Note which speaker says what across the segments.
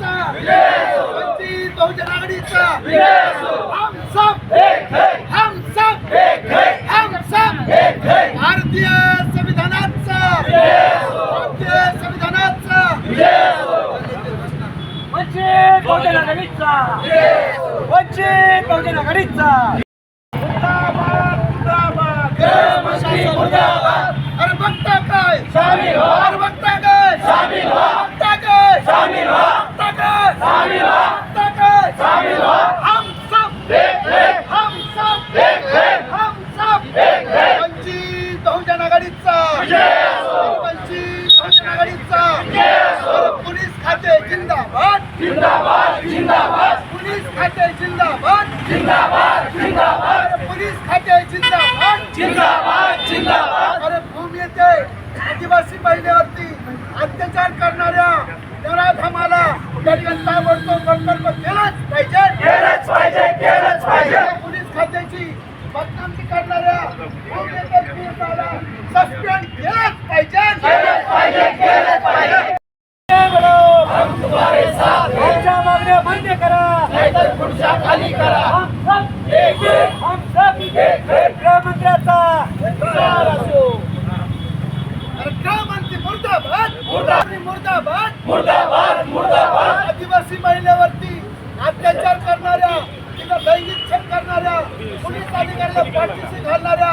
Speaker 1: आघाडीचा वंचित बहुजन आघाडीचा? हम सब हम सब हम सब भारतीय संविधानाचा. भारतीय संविधानाचा.
Speaker 2: वंचित बहुजन आघाडीचा. वंचित बहुजन आघाडीचा.
Speaker 1: अरे बघता काय? अरे बघता काय? बघता काय बघता काय? बघता काय हम बहुजन आघाडीचा वंचित बहुजन आघाडीचा अरे पोलीस खाते जिंदाबाद जिंदाबाद जिंदाबाद पोलीस खाते जिंदाबाद जिंदाबाद जिंदाबाद पोलीस खाते जिंदाबाद जिंदाबाद जिंदाबाद अरे भूमी येथे आदिवासी महिलेवरती अत्याचार करणाऱ्या नराध आम्हाला त्या ठिकाणी ताबडतोब कर्तव्य केलंच पाहिजे केलंच पाहिजे केलंच पाहिजे पोलीस खात्याची बदनामी करणाऱ्या भूमी येथे पीडिताला सस्पेंड केलंच पाहिजे केलंच पाहिजे केलंच पाहिजे
Speaker 2: आमच्या मागण्या मान्य करा
Speaker 1: नाहीतर खुर्च्या खाली करा.
Speaker 2: हम सब हम सब गृहमंत्र्याचा.
Speaker 1: अरे का म्हणते मुर्दाबाद. मुर्दाबाद. मुर्दाबाद मुर्दाबाद. आदिवासी महिलेवरती अत्याचार करणाऱ्या तिला लैंगिक छेड करणाऱ्या पोलीस अधिकाऱ्याला पाठीशी घालणाऱ्या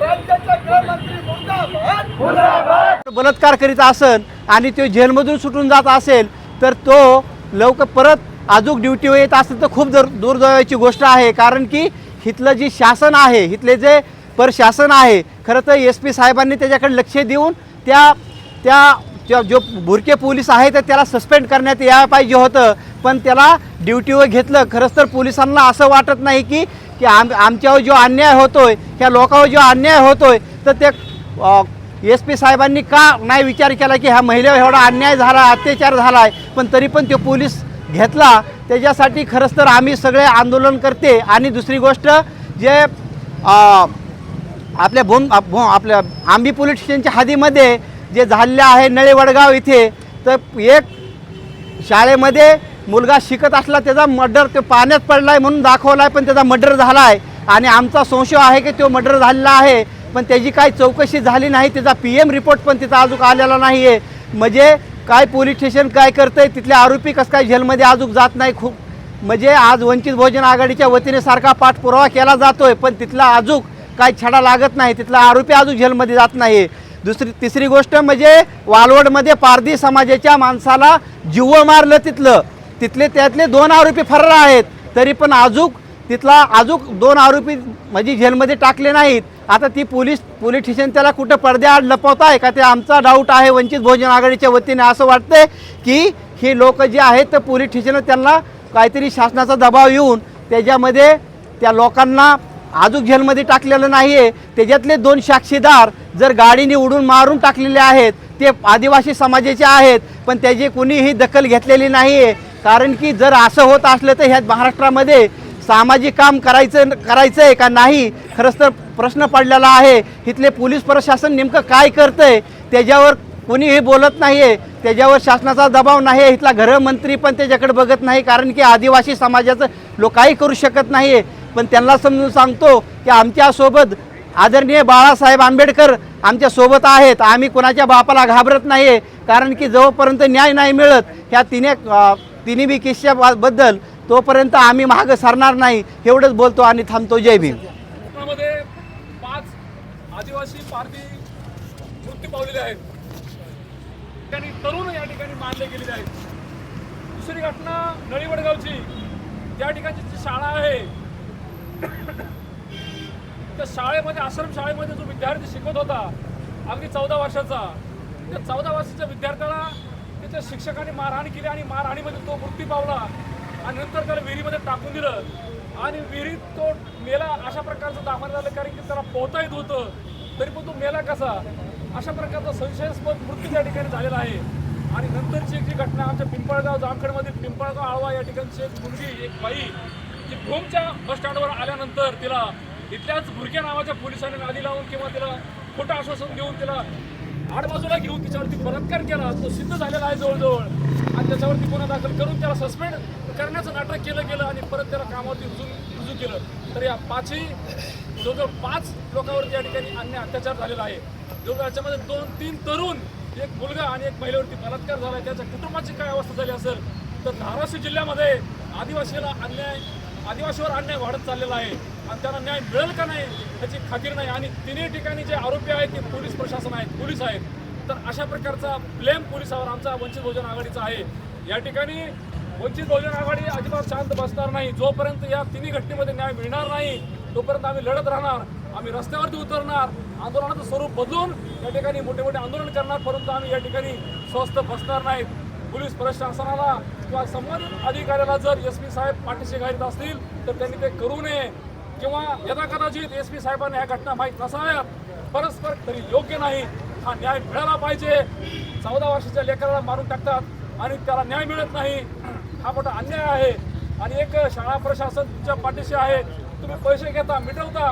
Speaker 1: राज्याच्या गृहमंत्री मुर्दाबाद. मुर्दाबाद.
Speaker 3: बलात्कार करीत असेल आणि तो जेलमधून सुटून जात असेल तर तो लवकर परत अजून ड्युटीवर येत असेल तर खूप दूर दुर्दैवाची गोष्ट आहे. कारण की इथलं जी शासन आहे इथले जे प्रशासन आहे खरं तर एस पी साहेबांनी त्याच्याकडे लक्ष देऊन त्या त्या जो भुरके पोलीस आहे तर त्याला सस्पेंड करण्यात यायला पाहिजे होतं. पण त्याला ड्युटीवर घेतलं खरंच तर पोलिसांना असं वाटत नाही की की आम आमच्यावर जो अन्याय होतोय ह्या लोकांवर जो अन्याय होतोय तर ते एस पी साहेबांनी का नाही विचार केला की ह्या महिलेवर एवढा अन्याय झाला अत्याचार झाला आहे पण तरी पण तो पोलीस घेतला त्याच्यासाठी खरंच तर आम्ही सगळे आंदोलन करते. आणि दुसरी गोष्ट जे आपल्या भूम आपल्या आंबी पोलीस स्टेशनच्या हादीमध्ये जे झालेलं आहे नळे वडगाव इथे तर एक शाळेमध्ये मुलगा शिकत असला त्याचा मर्डर ते पाण्यात पडला आहे म्हणून दाखवला आहे पण त्याचा मर्डर झाला आहे आणि आमचा संशय आहे की तो मर्डर झालेला आहे पण त्याची काही चौकशी झाली नाही त्याचा पी एम रिपोर्ट पण तिचा अजून आलेला नाही आहे म्हणजे काय पोलीस स्टेशन काय करतंय तिथले आरोपी कसं काय जेलमध्ये अजून जात नाही खूप. म्हणजे आज वंचित बहुजन आघाडीच्या वतीने सारखा पाठपुरावा केला जातोय पण तिथला अजून काय छडा लागत नाही तिथला आरोपी अजून जेलमध्ये जात नाही दुसरी तिसरी गोष्ट म्हणजे वालवडमध्ये पारधी समाजाच्या माणसाला जीव मारलं तिथलं. तिथले त्यातले दोन आरोपी फरार आहेत तरी पण अजून तिथला अजून दोन आरोपी म्हणजे जेलमध्ये टाकले नाहीत. आता ती पोलीस पोलीस स्टेशन त्याला कुठं पडद्याआड लपवत आहे का ते आमचा डाऊट आहे वंचित बहुजन आघाडीच्या वतीने असं वाटतंय की हे लोक जे आहेत तर पोलीस स्टेशन त्यांना काहीतरी शासनाचा दबाव येऊन त्याच्यामध्ये त्या लोकांना अजून जेलमध्ये टाकलेलं नाही आहे त्याच्यातले दोन साक्षीदार जर गाडीने उडून मारून टाकलेले आहेत ते आदिवासी समाजाचे आहेत पण त्याची कुणीही दखल घेतलेली नाही आहे कारण की जर असं होत असलं तर ह्या महाराष्ट्रामध्ये सामाजिक काम करायचं करायचं आहे का नाही? खरंच तर प्रश्न पडलेला आहे. इथले पोलीस प्रशासन नेमकं काय करतं आहे त्याच्यावर कोणीही बोलत नाही आहे त्याच्यावर शासनाचा दबाव नाही आहे इथला गृहमंत्री पण त्याच्याकडे बघत नाही कारण की आदिवासी समाजाचं लोक काही करू शकत नाही आहे पण त्यांना समजून सांगतो की आमच्यासोबत आदरणीय बाळासाहेब आंबेडकर आमच्यासोबत आहेत. आम्ही कोणाच्या बापाला घाबरत नाही आहे कारण की जवळपर्यंत न्याय नाही मिळत ह्या तिने तिन्ही बी केसच्याबद्दल तोपर्यंत आम्ही मागं सरणार नाही एवढंच बोलतो आणि थांबतो. जय भीम.
Speaker 4: कोकणामध्ये पाच आदिवासी पारधी मृत्यू पावलेले आहेत. त्यांनी तरुण या ठिकाणी मारले गेलेले आहेत. दुसरी घटना नळीवडगावची. त्या ठिकाणची जी शाळा आहे त्या शाळेमध्ये आश्रम शाळेमध्ये जो विद्यार्थी शिकत होता अगदी चौदा वर्षाचा त्या चौदा वर्षाच्या विद्यार्थ्याला त्याच्या शिक्षकाने मारहाण केली आणि मारहाणीमध्ये तो मृत्यू पावला. आणि नंतर त्याला विहिरीमध्ये टाकून दिलं. आणि विहिरीत तो मेला अशा प्रकारचं दाखवण्यात आलं कारण की त्याला पोहता येत होतं तरी पण तो मेला कसा? अशा प्रकारचा संशयास्पद मृत्यू त्या ठिकाणी झालेला आहे. आणि नंतरची एक जी घटना आमच्या पिंपळगाव जामखेडमध्ये पिंपळगाव आळवा या ठिकाणची एक मुलगी एक बाई जी भूमच्या बस स्टँडवर आल्यानंतर तिला इथल्याच भुरक्या नावाच्या पोलिसांनी नादी लावून किंवा तिला खोटं आश्वासन देऊन तिला आडबाजूला घेऊन तिच्यावरती बलात्कार केला. तो सिद्ध झालेला आहे जवळजवळ. आणि त्याच्यावरती गुन्हा दाखल करून त्याला सस्पेंड करण्याचं नाटक केलं गेलं आणि परत त्याला कामावरती रुजू रुजू केलं. तर या पाचही जवळजवळ पाच लोकांवरती या ठिकाणी अन्याय अत्याचार झालेला आहे. दोघं याच्यामध्ये दोन तीन तरुण एक मुलगा आणि एक महिलेवरती बलात्कार झाला. त्याच्या कुटुंबाची काय अवस्था झाली असेल? तर धाराशिव जिल्ह्यामध्ये आदिवासीला अन्याय आदिवासीवर अन्याय वाढत चाललेला आहे. आणि त्यांना न्याय मिळेल का नाही याची खात्री नाही. आणि तिन्ही ठिकाणी जे आरोपी आहेत ते पोलीस प्रशासन आहेत पोलीस आहेत. तर अशा प्रकारचा ब्लेम पोलिसावर आमचा वंचित बहुजन आघाडीचा आहे. या ठिकाणी वंचित बहुजन आघाडी अजिबात शांत बसणार नाही. जोपर्यंत या तिन्ही घटनेमध्ये न्याय मिळणार नाही तोपर्यंत आम्ही लढत राहणार आम्ही रस्त्यावरती उतरणार आंदोलनाचं स्वरूप बदलून या ठिकाणी मोठे मोठे आंदोलन करणार परंतु आम्ही या ठिकाणी स्वस्त बसणार नाहीत पोलीस प्रशासनाला किंवा संबंधित अधिकाऱ्याला जर एस पी साहेब पाठीशी घालत असतील तर त्यांनी ते करू नये. किंवा यदा कदाचित एस पी साहेबांना ह्या घटना माहीत नसाव्यात परस्पर तरी योग्य नाही हा न्याय मिळाला पाहिजे. चौदा वर्षाच्या लेकराला मारून टाकतात आणि त्याला न्याय मिळत नाही. हा मोठा अन्याय आहे. आणि एक शाळा प्रशासन तुमच्या पाठीशी आहे. तुम्ही पैसे घेता मिटवता.